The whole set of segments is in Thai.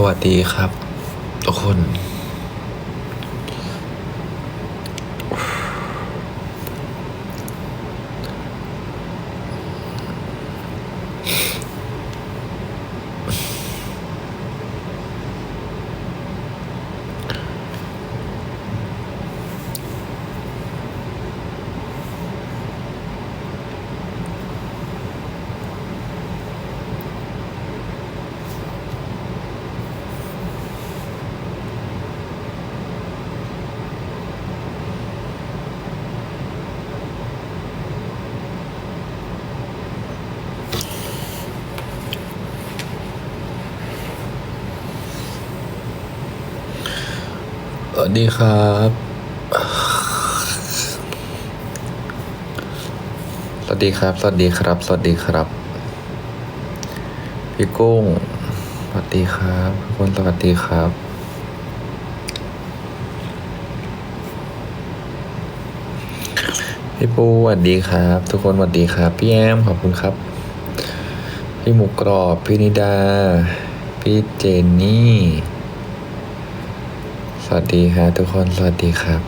สวัสดีครับ ทุกคน วัสดีครับ สวัสดีครับ สวัสดีครับ สวัสดีครับ พี่กุ้ง สวัสดีครับทุกคนสวัสดีครับ พี่ปูสวัสดีครับ ทุกคนสวัสดีครับ พี่แอมขอบคุณครับ พี่หมูกรอบ พี่นิดา พี่เจนนี่ สวัสดีครับทุกคนสวัสดีครับ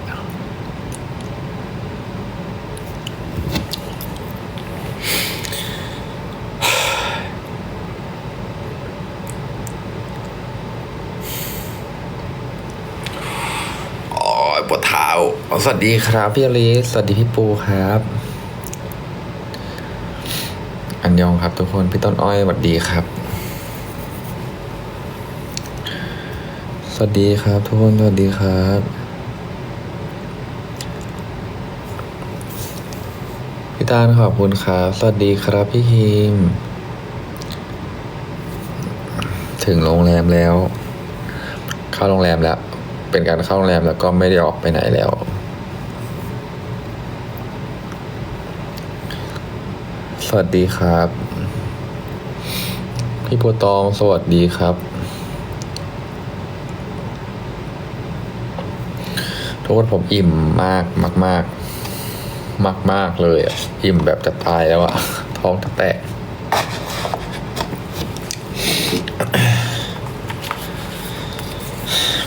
โอ้ยปวดเท้า สวัสดีครับพี่อลิสสวัสดีพี่ปูครับ อันยองครับทุกคน พี่ต้นอ้อยสวัสดีครับ วัสดีครับทุกคน สวัสดีครับ พี่ตาลขอบคุณครับ สวัสดีครับพี่ฮิม ถึงโรงแรมแล้ว เข้าโรงแรมแล้ว เป็นการเข้าโรงแรมแล้วก็ไม่ได้ออกไปไหนแล้วสวัสดีครับ พี่โปตองสวัสดีครับ ทุกคนผมอิ่มมากมากมากมากมากเลยอะอิ่มแบบจะตายแล้วอะท้องจะแตก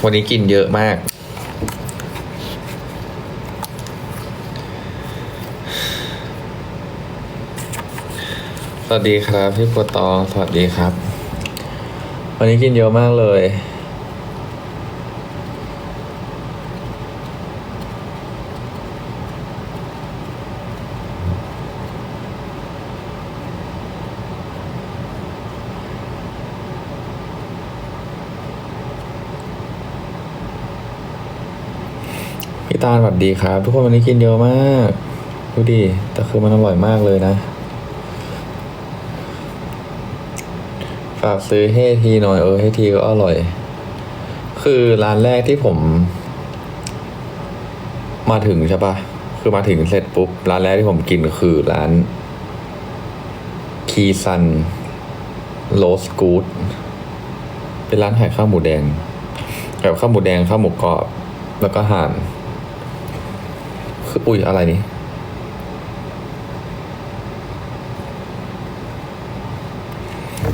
วันนี้กินเยอะมาก สวัสดีครับ พี่ปวตอง สวัสดีครับ วันนี้กินเยอะมากเลย พี่ตาลสวัสดีครับ ทุกคนวันนี้กินเยอะมาก ดูดิแต่คือมันอร่อยมากเลยนะ ฝากซื้อเฮทีหน่อยเออเฮทีก็อร่อย คือร้านแรกที่ผม มาถึงใช่ปะคือมาถึงเสร็จปุ๊บ ร้านแรกที่ผมกินคือร้าน คีซันโรสกูดเป็นร้านขายข้าวหมูแดงแบบข้าวหมูแดงข้าวหมูกรอบแล้วก็ห่าน คืออุ้ยอะไรนี่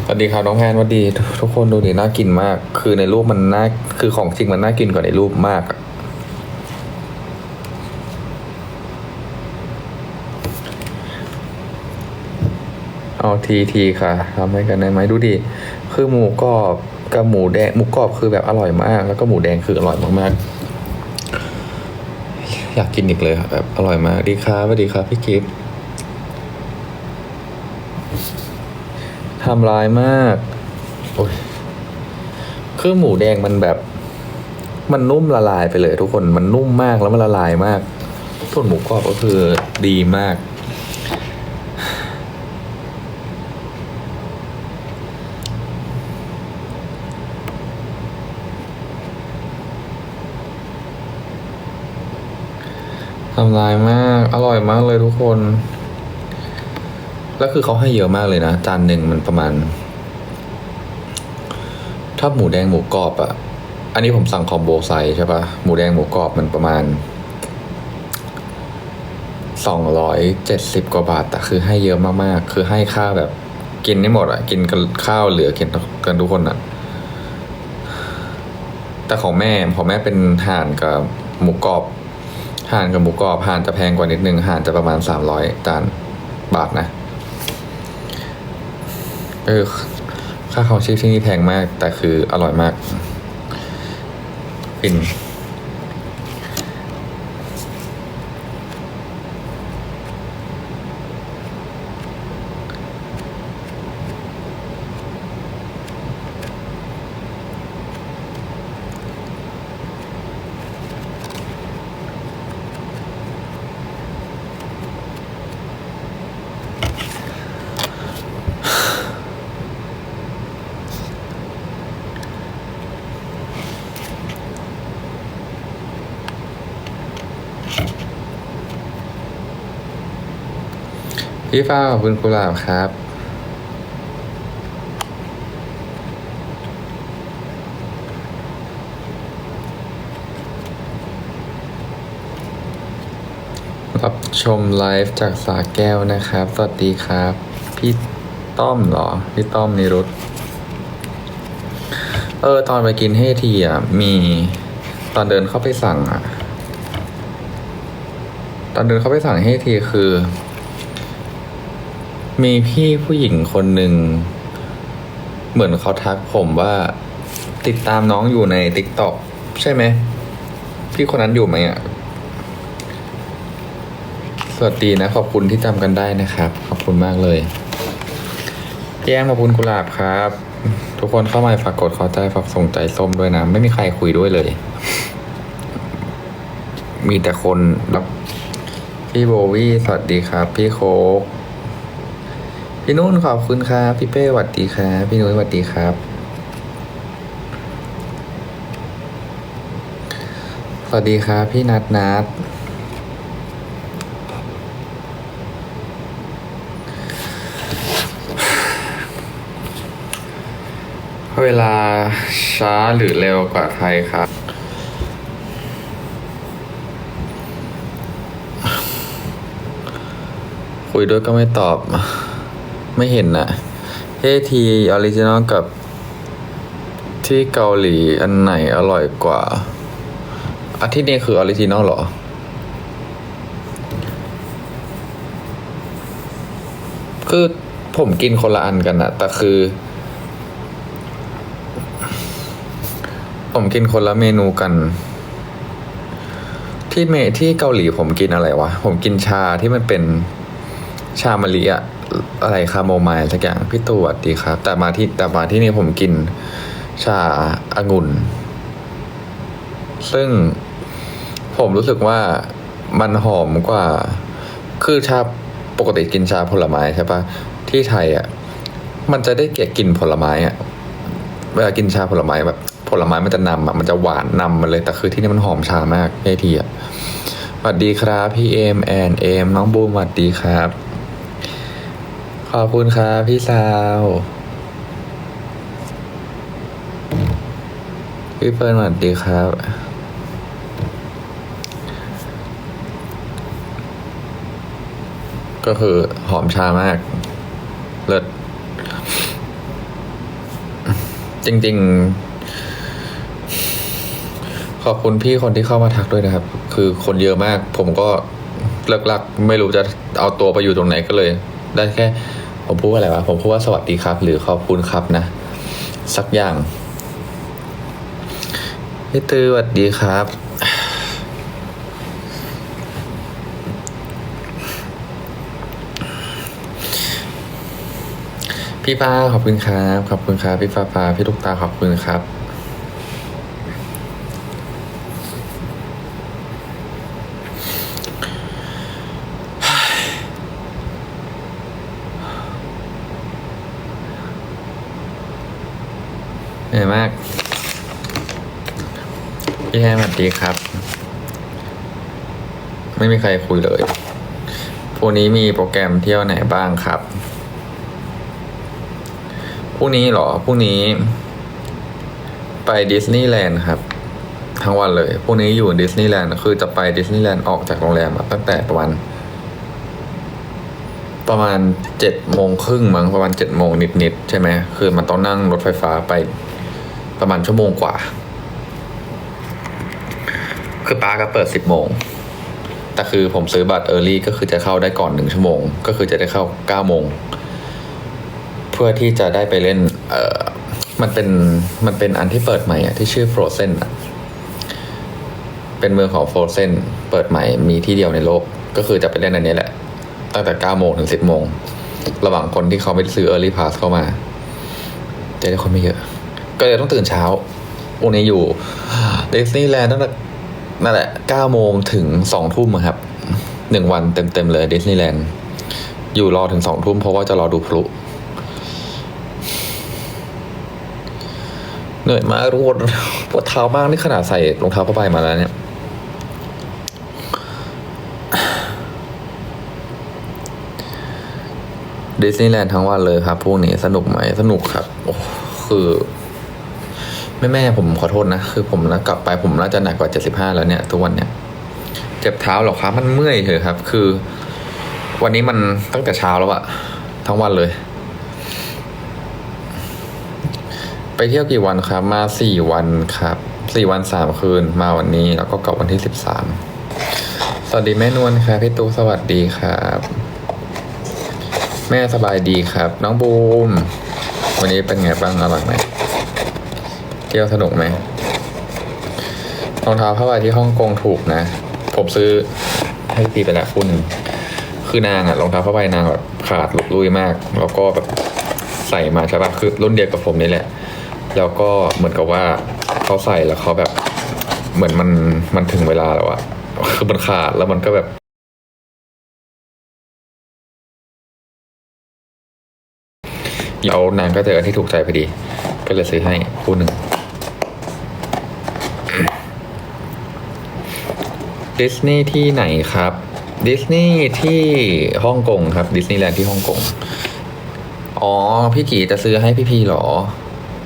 สวัสดีครับน้องแพนสวัสดี ทุกคนดูดิน่ากินมาก คือในรูปมันน่าคือของจริงมันน่ากินกว่าในรูปมากเอาทีทีค่ะทำให้กันได้ไหมดูดิคือหมูกรอบกับหมูแดงหมูกรอบคือแบบอร่อยมาก แล้วก็หมูแดงคืออร่อยมากๆ อยากกินอีกเลยครับแบบอร่อยมากดีครับสวัสดีครับพี่กิฟต์ทำลายมาก โอ้ยคือหมูแดงมันแบบ มันนุ่มละลายไปเลยทุกคนมันนุ่มมากแล้วมันละลายมากส่วนหมูกรอบก็คือดีมากำลายมาก อร่อยมากเลยทุกคน แล้วคือเขาให้เยอะมากเลยนะ จานหนึ่งมันประมาณ ถ้าหมูแดงหมูกรอบอะ่ะอันนี้ผมสั่งคอมโบไซส์ใช่ปะหมูแดงหมูกรอบมันประมาณสองร้อยเจ็ดสิบกว่าบาทแต่คือให้เยอะมากๆ คือให้ข้าวแบบ กินได้หมดอะ่ะกินกันข้าวเหลือกินกันทุกคนอะ่ะแต่ของแม่ของแม่เป็นห่านกับหมูกรอบ ห่านกับหมูกรอบห่านจะแพงกว่านิดนึงห่านจะประมาณสามร้อยจานบาทนะเออค่าของชีพที่นี่แพงมาก แต่คืออร่อยมากฟิน พี่ฟ้าขอบคุณกุหลาบครับ รับชมไลฟ์จากสาแก้วนะครับ สวัสดีครับ พี่ต้อมเหรอ พี่ต้อมนิรุตเออ ตอนไปกินเฮทีอะ มีตอนเดินเข้าไปสั่งอะ ตอนเดินเข้าไปสั่งเฮทีคือ มีพี่ผู้หญิงคนหนึ่ง เหมือนเขาทักผมว่า ติดตามน้องอยู่ในติ๊กต็อกใช่ไหม พี่คนนั้นอยู่ไหมอะ สวัสดีนะ ขอบคุณที่จำกันได้นะครับ ขอบคุณมากเลย แย้งขอบคุณกุหลาบครับ ทุกคนเข้ามาฝากกดขอใจฝากส่งใจส้มด้วยนะ ไม่มีใครคุยด้วยเลย มีแต่คนรับพี่โบวี่สวัสดีครับ พี่โคก พี่นุ่นขอบคุณครับ พี่เป้สวัสดีครับ พี่นุ้ยสวัสดีครับ สวัสดีครับ พี่นัดนัดเวลาช้าหรือเร็วกว่าไทยครับ คุยด้วยก็ไม่ตอบ ไม่เห็นนะเฮทีออริจินอลกับที่เกาหลีอันไหนอร่อยกว่าอาที่นี้คือออริจินอลเหรอ คือผมกินคนละอันกันนะแต่คือ ผมกินคนละเมนูกัน ที่เมที่เกาหลีผมกินอะไรวะ ผมกินชาที่มันเป็นชามะลิอะ อะไรคาโมไมล์สักอย่างพี่ตู่สวัสดีครับ แต่มาที่แต่มาที่นี่ผมกินชาอางุ่น ซึ่งผมรู้สึกว่ามันหอมกว่า คือชาปกติกินชาผลไม้ใช่ปะที่ไทยอะมันจะได้เกลียกลินผลไม้อะเวลากินชาผลไม้แบบผลไม้มันจะนำอะมันจะหวานนำมาเลยแต่คือที่นี่มันหอมชามากไอทีอะสวัสดีครับพี่เอมแอนเอมน้องบูมสวัสดีครับ ขอบคุณครับพี่สาวพี่เฟิร์นสวัสดีครับ ก็คือหอมชามาก เลิศจริง ๆ ขอบคุณพี่คนที่เข้ามาทักด้วยนะครับ คือคนเยอะมาก ผมก็เลิกลักไม่รู้จะเอาตัวไปอยู่ตรงไหนก็เลย ได้แค่ ผมพูดว่าอะไรวะผมพูดว่าสวัสดีครับ หรือขอบคุณครับนะ สักอย่างพี่ตือสวัสดีครับพี่ฟ้าขอบคุณครับ ขอบคุณครับ พี่ฟ้าฟ้าพี่ลูกตาขอบคุณครับ เหนื่อยมาก พี่แฮมสวัสดีครับ ไม่มีใครคุยเลยพรุ่งนี้มีโปรแกรมเที่ยวไหนบ้างครับพรุ่งนี้เหรอพรุ่งนี้ ไปดิสนีย์แลนด์ครับ ทั้งวันเลยพรุ่งนี้อยู่ดิสนีย์แลนด์คือจะไปดิสนีย์แลนด์ออกจากโรงแรมตั้งแต่ประมาณประมาณเจ็ดโมงครึ่งมั้งประมาณเจ็ดโมงนิดๆใช่ไหมคือมันต้องนั่งรถไฟฟ้าไป ประมาณชั่วโมงกว่า คือป้าก็เปิดสิบโมง แต่คือผมซื้อบัตรเออร์ลี่ก็คือจะเข้าได้ก่อนหนึ่งชั่วโมง ก็คือจะได้เข้าเก้าโมง เพื่อที่จะได้ไปเล่น เออมันเป็น มันเป็นอันที่เปิดใหม่อะที่ชื่อ Frozen อะเป็นเมืองของ Frozen เปิดใหม่มีที่เดียวในโลก ก็คือจะไปเล่นอันนี้แหละ ตั้งแต่เก้าโมงถึงสิบโมง ระหว่างคนที่เขาไม่ได้ซื้อ Early Pass เข้ามาจะได้คนไม่เยอะ ก็เลยต้องตื่นเช้าวันนี้อยู่ดิสนีย์แลนด์ตั้งแต่นั่นแหละเก้าโมงถึงสองทุ่มครับหนึ่งวันเต็มๆเลยดิสนีย์แลนด์อยู่รอถึงสองทุ่มเพราะว่าจะรอดูพลุเหนื่อยมากทุกคนปวดเท้ามากนี่ขนาดใส่รองเท้าผ้าใบมาแล้วเนี่ยดิสนีย์แลนด์ทั้งวันเลยครับพวกนี้สนุกไหมสนุกครับ โอ้คือ แม่แม่ผมขอโทษนะ คือผมนะกลับไปผมน่าจะหนักกว่าเจ็ดสิบห้าแล้วเนี่ยทุกวันเนี่ยเจ็บเท้าหรอครับมันเมื่อยเถอะครับ คือ วันนี้มันตั้งแต่เช้าแล้วอะทั้งวันเลย ไปเที่ยวกี่วันครับ มาสี่วันครับสี่วันสามคืนมาวันนี้แล้วก็กลับวันที่สิบสามสวัสดีแม่นวลครับพี่ตู้สวัสดีครับ แม่สบายดีครับ น้องบูม วันนี้เป็นไงบ้างอร่อยไหม เที่ยวสนุกไหมรองเท้าผ้าใบที่ฮ่องกงถูกนะ ผมซื้อให้ตีไปแล้วคู่หนึ่งคือนางอะรองเท้าผ้าใบนางแบบขาดหลุดลุยมาก แล้วก็แบบใส่มาใช่ปะคือรุ่นเดียวกับผมนี่แหละ แล้วก็เหมือนกับว่าเขาใส่แล้วเขาแบบเหมือนมันมันถึงเวลาแล้วอะคือมันขาดแล้วมันก็แบบแล้วนางก็เจออันที่ถูกใจพอดี ก็เลยซื้อให้คู่หนึ่ง ดิสนีย์ที่ไหนครับดิสนีย์ที่ฮ่องกงครับดิสนีย์แลนด์ที่ฮ่องกงอ๋อ พี่กีจะซื้อให้พี่พีเหรอ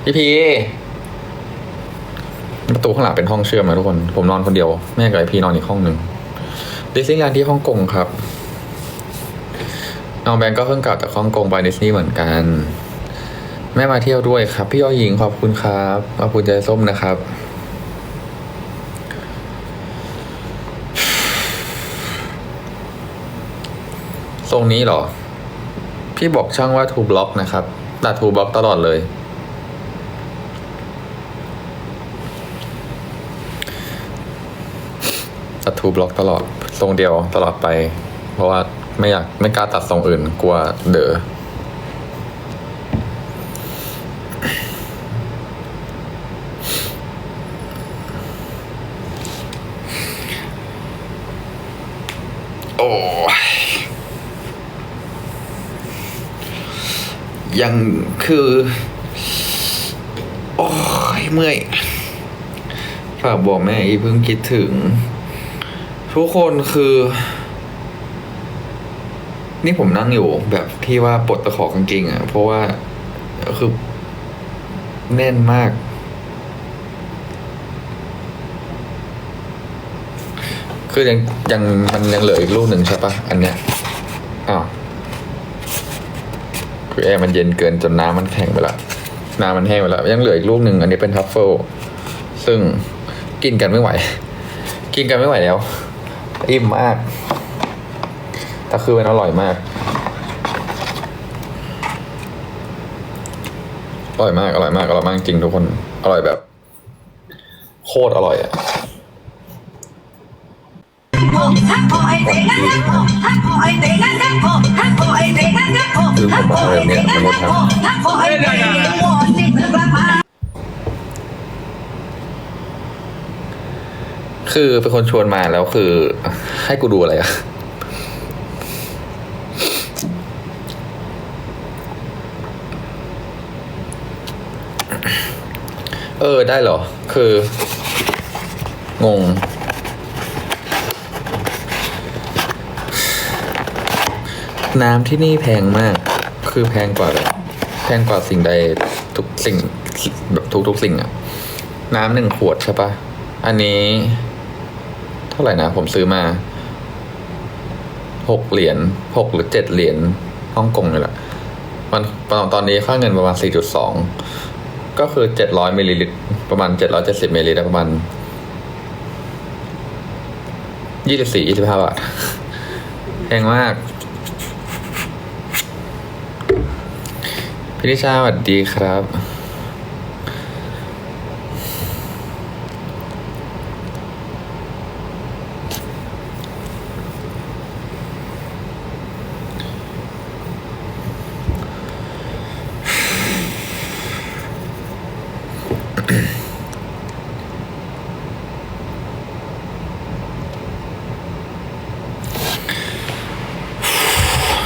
พี่พีประตูข้างหลังเป็นห้องเชื่อมนะทุกคน ผมนอนคนเดียว แม่กับไอพีนอนอีกห้องหนึ่งดิสนีย์แลนด์ที่ฮ่องกงครับน้องแบงก์ก็เพิ่งกลับจากฮ่องกงไปดิสนีย์เหมือนกัน แม่มาเที่ยวด้วยครับ พี่ยอหญิงขอบคุณครับขอบคุณใจส้มนะครับ ตรงนี้เหรอ พี่บอกช่างว่าทูบล็อกนะครับตัดทูบล็อกตลอดเลย ตัดทูบล็อกตลอดทรงเดียวตลอดไป เพราะว่าไม่อยากไม่กล้าตัดทรงอื่นกลัวเด๋อ ยังคือ โอ้ยเมื่อยฝากบอกแม่อีเพิ่งคิดถึง ทุกคนคือ นี่ผมนั่งอยู่แบบที่ว่าปลดตะขอกางเกงอะ เพราะว่าคือแน่นมาก คือยังยังมันยังเหลืออีกลูกหนึ่งใช่ปะอันเนี้ยอ้าว คือแอร์มันเย็นเกินจนน้ำมันแข็งไปละน้ำมันแห้งไปล้วยังเหลืออีกลูกหนึ่งอันนี้เป็นทัฟเฟิลซึ่งกินกันไม่ไหว กินกันไม่ไหวแล้ว อิ่มมาก แต่คือมันอร่อยมากอร่อยมากอร่อยมากอร่อยมากจริงทุกคนอร่อยแบบ โคตรอร่อยอะ คือผมบอกเลยเนี่ยมนุษย์ครับคือเป็นคนชวนมาแล้วคือ ให้กูดูอะไรอะเออได้เหรอ คืองง น้ำที่นี่แพงมาก คือแพงกว่าแบบแพงกว่าสิ่งใดทุกสิ่งแบบทุกทุกๆสิ่งอะน้ำหนึ่งขวดใช่ปะอันนี้ เท่าไหร่นะ ผมซื้อมาหกเหรียญหกหรือเจ็ดเหรียญฮ่องกงนี่แหละมันตอนนี้ค่าเงินประมาณสี่จุดสองก็คือเจ็ดร้อยมิลลิลิตร ประมาณเจ็ดร้อยเจ็ดสิบมิลลิลิตรประมาณยี่สิบสี่ยี่สิบห้าบาทแพงมาก พี่นิชาสวัสดีครับ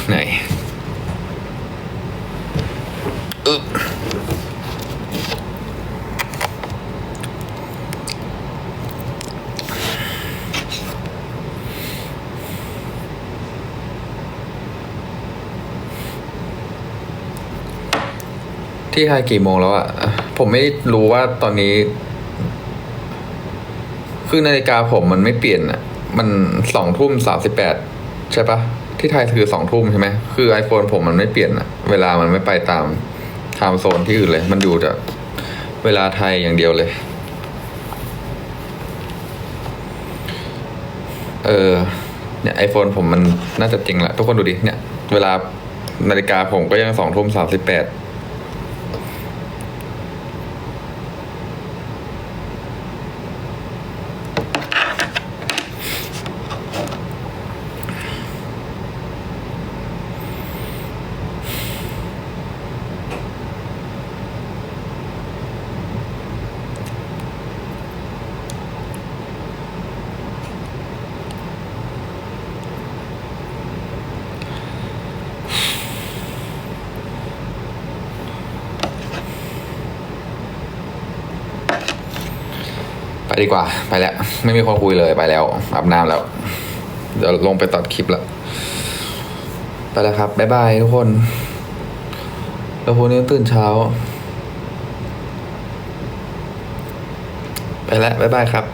ไหนอึ๊บ ที่ไทยกี่โมงแล้วอะผมไม่รู้ว่าตอนนี้ คือนาฬิกาผมมันไม่เปลี่ยนอะมันสองทุ่มสามสิบแปดใช่ปะที่ไทยคือสองทุ่มใช่ไหมคือ iPhone ผมมันไม่เปลี่ยนอะเวลามันไม่ไปตามไทม์โซนที่อื่นเลย มันอยู่แต่เวลาไทยอย่างเดียวเลย เออเนี่ยไอโฟนผมมันน่าจะจริงแหละ ทุกคนดูดิเนี่ย เวลานาฬิกาผมก็ยังสองทุ่มสามสิบแปด ดีกว่าไปแล้ว ไม่มีคนคุยเลยไปแล้วอาบน้ำแล้ว เดี๋ยวลงไปตัดคลิปแล้วไปแล้วครับ บ๊ายบายทุกคนแล้วพรุ่งนี้ตื่นเช้า ไปแล้วบ๊ายบายครับ